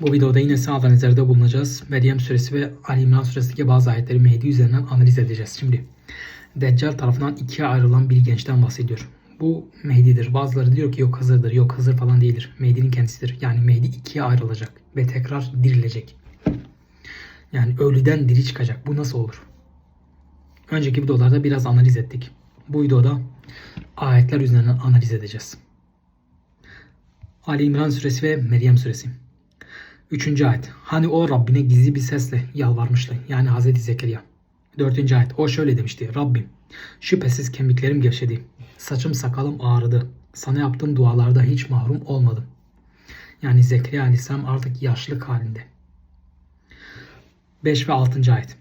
Bu videoda yine sağ analizlerde bulunacağız. Meryem suresi ve Ali İmran suresindeki bazı ayetleri Mehdi üzerinden analiz edeceğiz. Şimdi Deccal tarafından ikiye ayrılan bir gençten bahsediyor. Bu Mehdi'dir. Bazıları diyor ki yok Hızır'dır, yok Hızır falan değildir. Mehdi'nin kendisidir. Yani Mehdi ikiye ayrılacak ve tekrar dirilecek. Yani ölüden diri çıkacak. Bu nasıl olur? Önceki videolarda biraz analiz ettik. Bu videoda ayetler üzerinden analiz edeceğiz. Ali İmran suresi ve Meryem suresi. Üçüncü ayet. Hani o Rabbine gizli bir sesle yalvarmıştı. Yani Hazreti Zekeriya. Dördüncü ayet. O şöyle demişti. Rabbim şüphesiz kemiklerim gevşedi. Saçım sakalım ağrıdı. Sana yaptığım dualarda hiç mahrum olmadım. Yani Zekeriya Aleyhisselam artık yaşlılık halinde. 5 ve 6. ayet.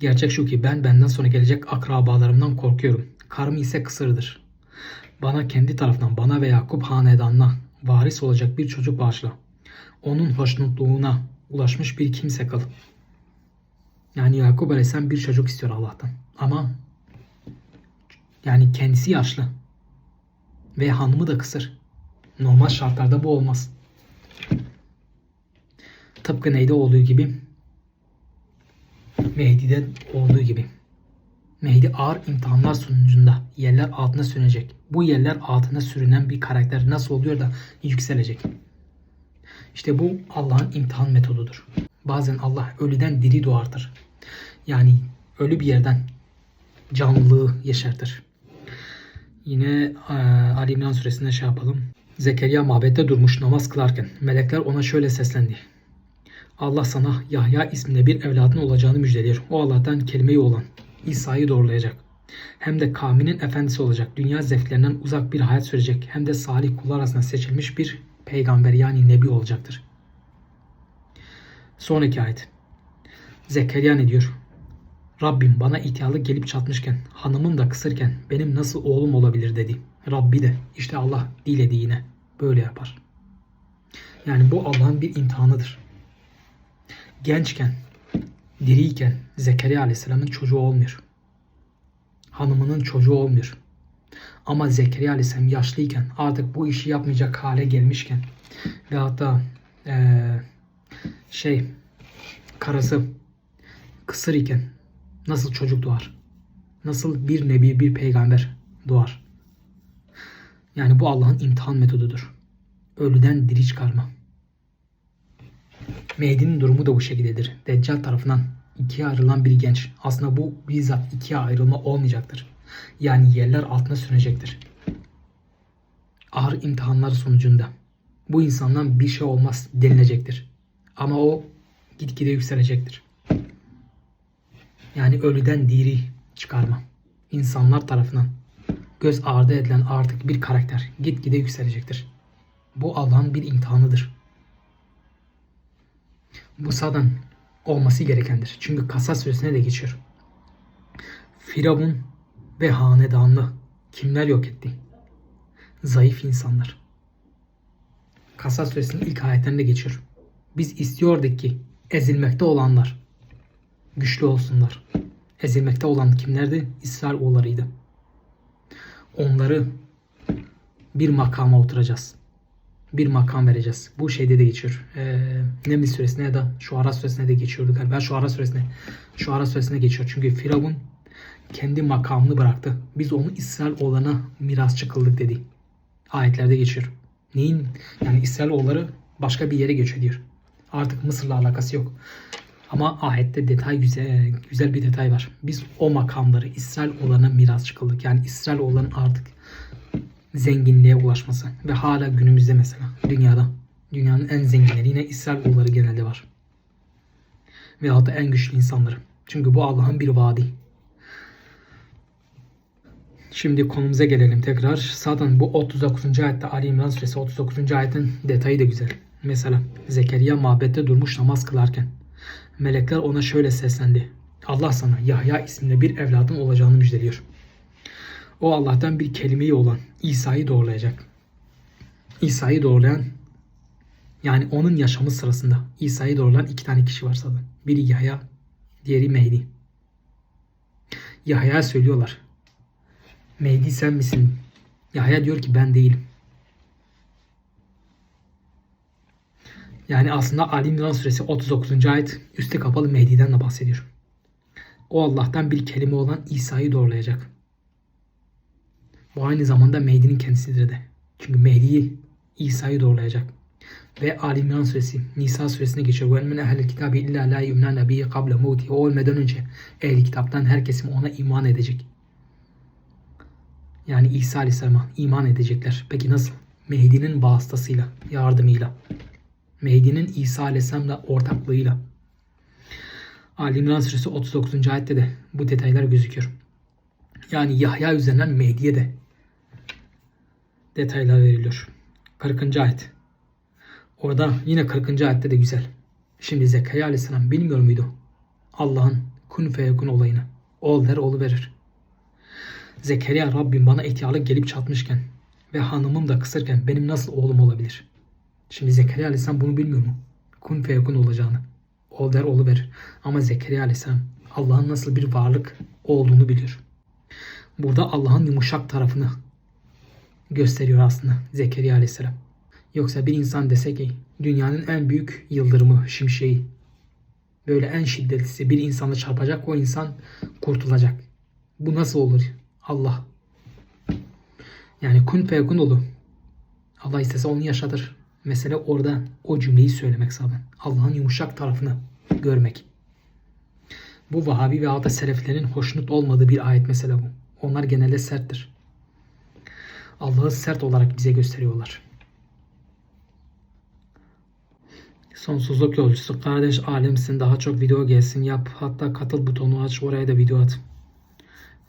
Gerçek şu ki ben benden sonra gelecek akrabalarımdan korkuyorum. Karım ise kısırdır. Bana kendi tarafından bana ve Yakup hanedanına varis olacak bir çocuk bağışla. Onun hoşnutluğuna ulaşmış bir kimse kıl. Yani Yakup Aleyhisselam bir çocuk istiyor Allah'tan. Ama yani kendisi yaşlı. Ve hanımı da kısır. Normal şartlarda bu olmaz. Tıpkı neyde olduğu gibi Mehdi'de olduğu gibi. Mehdi ağır imtihanlar sonucunda yerler altına sürünecek. Bu yerler altına sürünen bir karakter nasıl oluyor da yükselecek. İşte bu Allah'ın imtihan metodudur. Bazen Allah ölüden diri doğartır. Yani ölü bir yerden canlılığı yeşertir. Yine e, Ali İmran suresinde şey yapalım. Zekeriya mabette durmuş namaz kılarken melekler ona şöyle seslendi. Allah sana Yahya isminde bir evladın olacağını müjdeliyor. O Allah'tan kelimeyi olan İsa'yı doğrulayacak. Hem de kavminin efendisi olacak. Dünya zevklerinden uzak bir hayat sürecek. Hem de salih kullar arasında seçilmiş bir peygamber yani nebi olacaktır. Sonraki ayet. Zekeriya ne diyor? Rabbim bana ihtiyarlık gelip çatmışken, hanımım da kısırken benim nasıl oğlum olabilir dedi. Rabbi de işte Allah diledi yine böyle yapar. Yani bu Allah'ın bir imtihanıdır. Gençken, diriyken Zekeriya Aleyhisselam'ın çocuğu olmuyor. Hanımının çocuğu olmuyor. Ama Zekeriya Aleyhisselam yaşlıyken artık bu işi yapmayacak hale gelmişken ve hatta ee, şey karısı kısır iken nasıl çocuk doğar? Nasıl bir nebi, bir peygamber doğar? Yani bu Allah'ın imtihan metodudur. Ölüden diri çıkarma. Mehdi'nin durumu da bu şekildedir. Deccal tarafından ikiye ayrılan bir genç. Aslında bu bizzat ikiye ayrılma olmayacaktır. Yani yerler altına sürünecektir. Ağır imtihanlar sonucunda bu insandan bir şey olmaz denilecektir. Ama o gitgide yükselecektir. Yani ölüden diri çıkarma. İnsanlar tarafından göz ardı edilen artık bir karakter gitgide yükselecektir. Bu Allah'ın bir imtihanıdır. Bu sadan olması gerekendir. Çünkü Kasas suresine de geçiyor. Firavun ve hanedanlı kimler yok etti? Zayıf insanlar. Kasas suresinin ilk ayetlerinde geçiyor. Biz istiyorduk ki ezilmekte olanlar güçlü olsunlar. Ezilmekte olan kimlerdi? İsrail oğullarıydı. Onları bir makama oturacağız. Bir makam vereceğiz. Bu şeyde de geçiyor. Ee, Nemli suresine ya da şu Ara suresine de geçiyordu galiba. Şu Ara suresine, şu Ara suresine geçiyor. Çünkü Firavun kendi makamını bıraktı. Biz onu İsrail oğullarına mirasçı kıldık dedi. Ayetlerde geçiyor. Neyin? Yani İsrail oğulları başka bir yere göç ediyor. Artık Mısır'la alakası yok. Ama ayette detay güzel, güzel bir detay var. Biz o makamları İsrail oğullarına miras kıldık. Yani İsrail oğulların artık zenginliğe ulaşması ve hala günümüzde mesela dünyada dünyanın en zenginleri yine İsrail oğulları genelde var. Ve hatta en güçlü insanları. Çünkü bu Allah'ın bir vaadi. Şimdi konumuza gelelim tekrar. Zaten bu 39. ayette Ali İmran suresi 39. ayetin detayı da güzel. Mesela Zekeriya mabette durmuş namaz kılarken melekler ona şöyle seslendi. Allah sana Yahya isminde bir evladın olacağını müjdeliyor. O Allah'tan bir kelimeyi olan İsa'yı doğrulayacak. İsa'yı doğrulayan yani onun yaşamı sırasında İsa'yı doğrulayan iki tane kişi var zaten. Biri Yahya, diğeri Mehdi. Yahya'ya söylüyorlar. Mehdi sen misin? Yahya diyor ki ben değilim. Yani aslında Ali İmran suresi 39. ayet üstü kapalı Mehdi'den de bahsediyor. O Allah'tan bir kelime olan İsa'yı doğrulayacak. Bu aynı zamanda Mehdi'nin kendisidir de. Çünkü Mehdi'yi İsa'yı doğrulayacak. Ve Ali İmran suresi, Nisa suresine geçiyor. Men ehlil kitabi illa la yu'mina nabiyyi qabla mevti. O ölmeden önce ehli kitaptan herkesin ona iman edecek. Yani İsa Aleyhisselam'a iman edecekler. Peki nasıl? Mehdi'nin vasıtasıyla, yardımıyla. Mehdi'nin İsa Aleyhisselam'la ortaklığıyla. Ali İmran suresi 39. ayette de bu detaylar gözüküyor. Yani Yahya üzerinden Mehdi'ye de detaylar veriliyor. 40. ayet. Orada yine 40. ayette de güzel. Şimdi Zekeriya Aleyhisselam bilmiyor muydu? Allah'ın kun feyekun olayını. Ol der olu verir. Zekeriya Rabbim bana ihtiyarlık gelip çatmışken ve hanımım da kısırken benim nasıl oğlum olabilir? Şimdi Zekeriya Aleyhisselam bunu bilmiyor mu? Kun feyekun olacağını. Ol der olu verir. Ama Zekeriya Aleyhisselam Allah'ın nasıl bir varlık olduğunu biliyor. Burada Allah'ın yumuşak tarafını gösteriyor aslında Zekeriya Aleyhisselam. Yoksa bir insan dese ki dünyanın en büyük yıldırımı, şimşeği böyle en şiddetlisi bir insana çarpacak o insan kurtulacak. Bu nasıl olur? Allah. Yani kun feyakun olur. Allah istese onu yaşatır. Mesele orada o cümleyi söylemek zaten. Allah'ın yumuşak tarafını görmek. Bu Vahabi ve Ata Seleflerin hoşnut olmadığı bir ayet mesela bu. Onlar genelde serttir. Allah'ı sert olarak bize gösteriyorlar. Sonsuzluk yolcusu. Kardeş alemsin. Daha çok video gelsin. Yap. Hatta katıl butonu aç. Oraya da video at.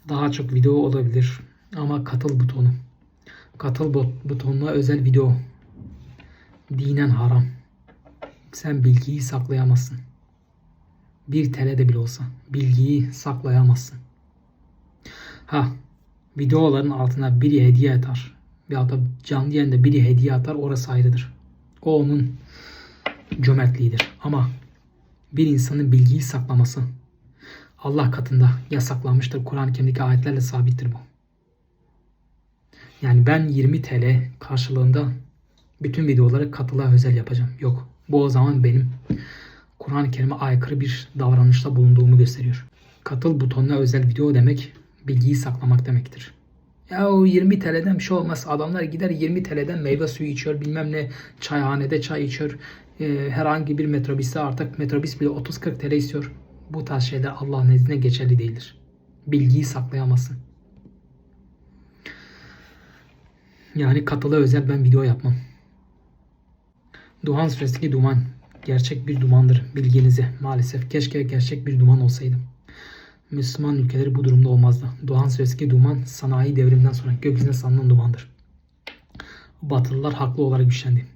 Daha çok video olabilir. Ama katıl butonu. Katıl butonuna özel video. Dinen haram. Sen bilgiyi saklayamazsın. Bir TL'de bile olsa bilgiyi saklayamazsın. Ha, videoların altına biri hediye atar. Veyahut da canlı yayında biri hediye atar orası ayrıdır. O onun cömertliğidir. Ama bir insanın bilgiyi saklaması Allah katında yasaklanmıştır. Kur'an-ı Kerim'deki ayetlerle sabittir bu. Yani ben 20 TL karşılığında bütün videoları katıla özel yapacağım. Yok. Bu o zaman benim Kur'an-ı Kerim'e aykırı bir davranışta bulunduğumu gösteriyor. Katıl butonuna özel video demek bilgiyi saklamak demektir. Ya o 20 TL'den bir şey olmaz. Adamlar gider 20 TL'den meyve suyu içiyor. Bilmem ne çayhanede çay içiyor. Ee, herhangi bir metrobüste artık metrobüs bile 30-40 TL istiyor. Bu tarz şeyler Allah nezdinde geçerli değildir. Bilgiyi saklayamazsın. Yani katıla özel ben video yapmam. Duhan suresindeki duman gerçek bir dumandır bilginize maalesef. Keşke gerçek bir duman olsaydı. Müslüman ülkeleri bu durumda olmazdı. Doğan suresindeki duman sanayi devriminden sonra gökyüzüne salınan dumandır. Batılılar haklı olarak güçlendi.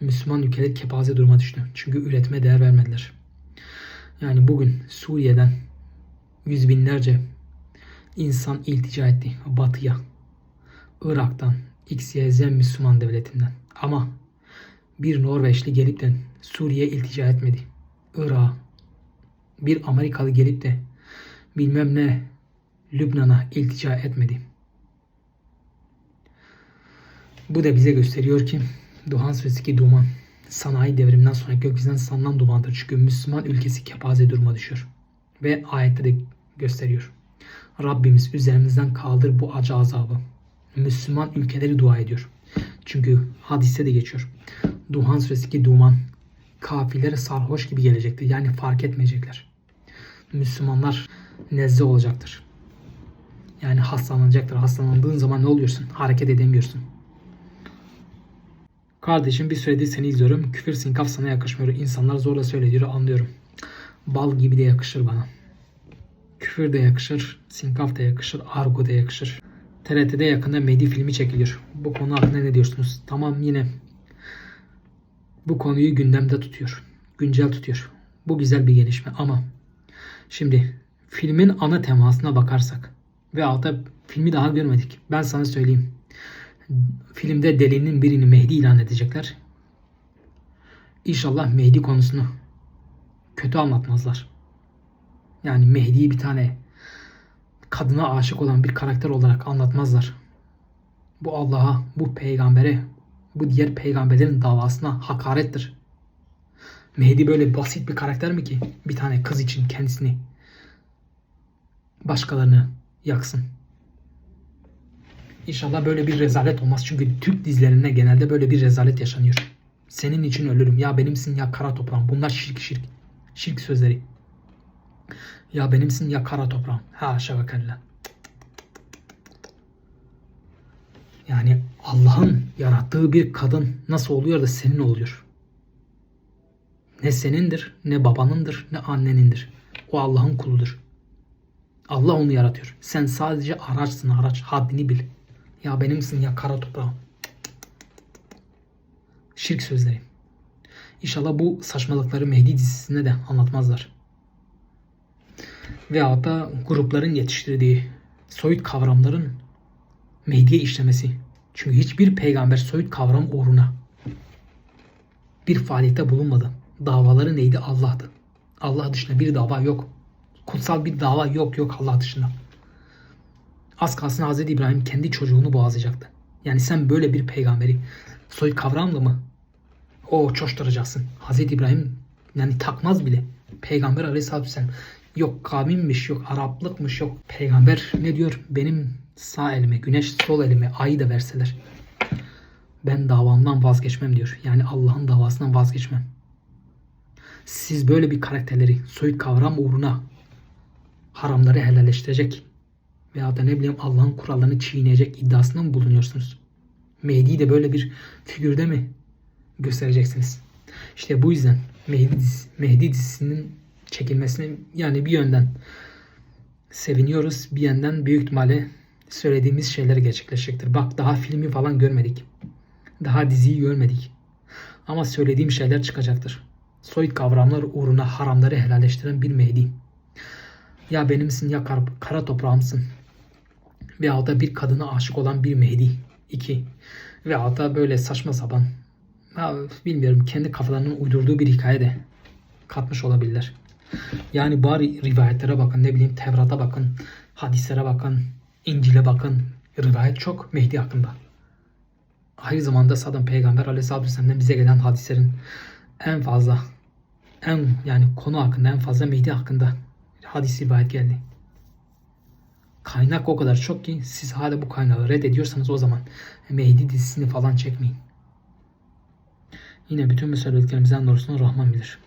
Müslüman ülkeler kepaze duruma düştü. Çünkü üretime değer vermediler. Yani bugün Suriye'den yüz binlerce insan iltica etti batıya. Irak'tan, XYZ Müslüman devletinden. Ama bir Norveçli gelip de Suriye iltica etmedi. Irak, bir Amerikalı gelip de bilmem ne Lübnan'a iltica etmedi. Bu da bize gösteriyor ki Duhan Suresi'ndeki duman sanayi devriminden sonra gökyüzünden salınan dumandır. Çünkü Müslüman ülkesi kepaze duruma düşüyor. Ve ayette de gösteriyor. Rabbimiz üzerimizden kaldır bu acı azabı. Müslüman ülkeleri dua ediyor. Çünkü hadiste de geçiyor. Duhan suresindeki duman kafirlere sarhoş gibi gelecektir. Yani fark etmeyecekler. Müslümanlar nezle olacaktır. Yani hastalanacaktır. Hastalandığın zaman ne oluyorsun? Hareket edemiyorsun. Kardeşim bir süredir seni izliyorum. Küfür sinkaf yakışmıyor. İnsanlar zorla söylediğini anlıyorum. Bal gibi de yakışır bana. Küfür de yakışır, sinkaf da yakışır, argo da yakışır. TRT'de yakında Mehdi filmi çekiliyor. Bu konu hakkında ne diyorsunuz? Tamam yine bu konuyu gündemde tutuyor. Güncel tutuyor. Bu güzel bir gelişme ama şimdi filmin ana temasına bakarsak ve altta filmi daha görmedik. Ben sana söyleyeyim. Filmde delinin birini Mehdi ilan edecekler. İnşallah Mehdi konusunu kötü anlatmazlar. Yani Mehdi'yi bir tane kadına aşık olan bir karakter olarak anlatmazlar. Bu Allah'a, bu peygambere, bu diğer peygamberlerin davasına hakarettir. Mehdi böyle basit bir karakter mi ki? Bir tane kız için kendisini başkalarını yaksın. İnşallah böyle bir rezalet olmaz. Çünkü Türk dizilerinde genelde böyle bir rezalet yaşanıyor. Senin için ölürüm. Ya benimsin ya kara toprağım. Bunlar şirk şirk. Şirk sözleri. Ya benimsin ya kara toprağım. Haşa ve kella. Yani Allah'ın yarattığı bir kadın nasıl oluyor da senin oluyor? Ne senindir, ne babanındır, ne annenindir. O Allah'ın kuludur. Allah onu yaratıyor. Sen sadece araçsın araç. Haddini bil. Ya benimsin ya kara toprağım. Şirk sözleri. İnşallah bu saçmalıkları Mehdi dizisinde de anlatmazlar. Veyahut da grupların yetiştirdiği soyut kavramların Mehdi'ye işlemesi. Çünkü hiçbir peygamber soyut kavram uğruna bir faaliyette bulunmadı. Davaları neydi? Allah'tı. Allah dışında bir dava yok. Kutsal bir dava yok yok Allah dışında. Az kalsın Hz. İbrahim kendi çocuğunu boğazacaktı. Yani sen böyle bir peygamberi soyut kavramla mı o çoşturacaksın? Hz. İbrahim yani takmaz bile. Peygamber aleyhissalatü vesselam yok kavimmiş yok Araplıkmış yok. Peygamber ne diyor? Benim sağ elime güneş sol elime ayı da verseler ben davamdan vazgeçmem diyor. Yani Allah'ın davasından vazgeçmem. Siz böyle bir karakterleri soyut kavram uğruna haramları helalleştirecek veya da ne bileyim Allah'ın kurallarını çiğneyecek iddiasında mı bulunuyorsunuz? Mehdi'yi de böyle bir figürde mi göstereceksiniz? İşte bu yüzden Mehdi, dizisi, Mehdi dizisinin çekilmesini yani bir yönden seviniyoruz. Bir yandan büyük ihtimalle söylediğimiz şeyler gerçekleşecektir. Bak daha filmi falan görmedik. Daha diziyi görmedik. Ama söylediğim şeyler çıkacaktır. Soyut kavramlar uğruna haramları helalleştiren bir Mehdi. Ya benimsin ya kar, kara toprağımsın. Veyahut da bir kadına aşık olan bir Mehdi. İki. Veyahut da böyle saçma sapan ya bilmiyorum kendi kafalarının uydurduğu bir hikaye de katmış olabilirler. Yani bari rivayetlere bakın ne bileyim Tevrat'a bakın, hadislere bakın, İncil'e bakın. Rivayet çok Mehdi hakkında. Aynı zamanda Saddam Peygamber Aleyhisselatü Vesselam'dan bize gelen hadislerin en fazla en yani konu hakkında en fazla Mehdi hakkında hadis rivayet geldi. Kaynak o kadar çok ki siz hala bu kaynağı reddediyorsanız o zaman Mehdi dizisini falan çekmeyin. Yine bütün bu söylediklerimizden doğrusunu Rahman bilir.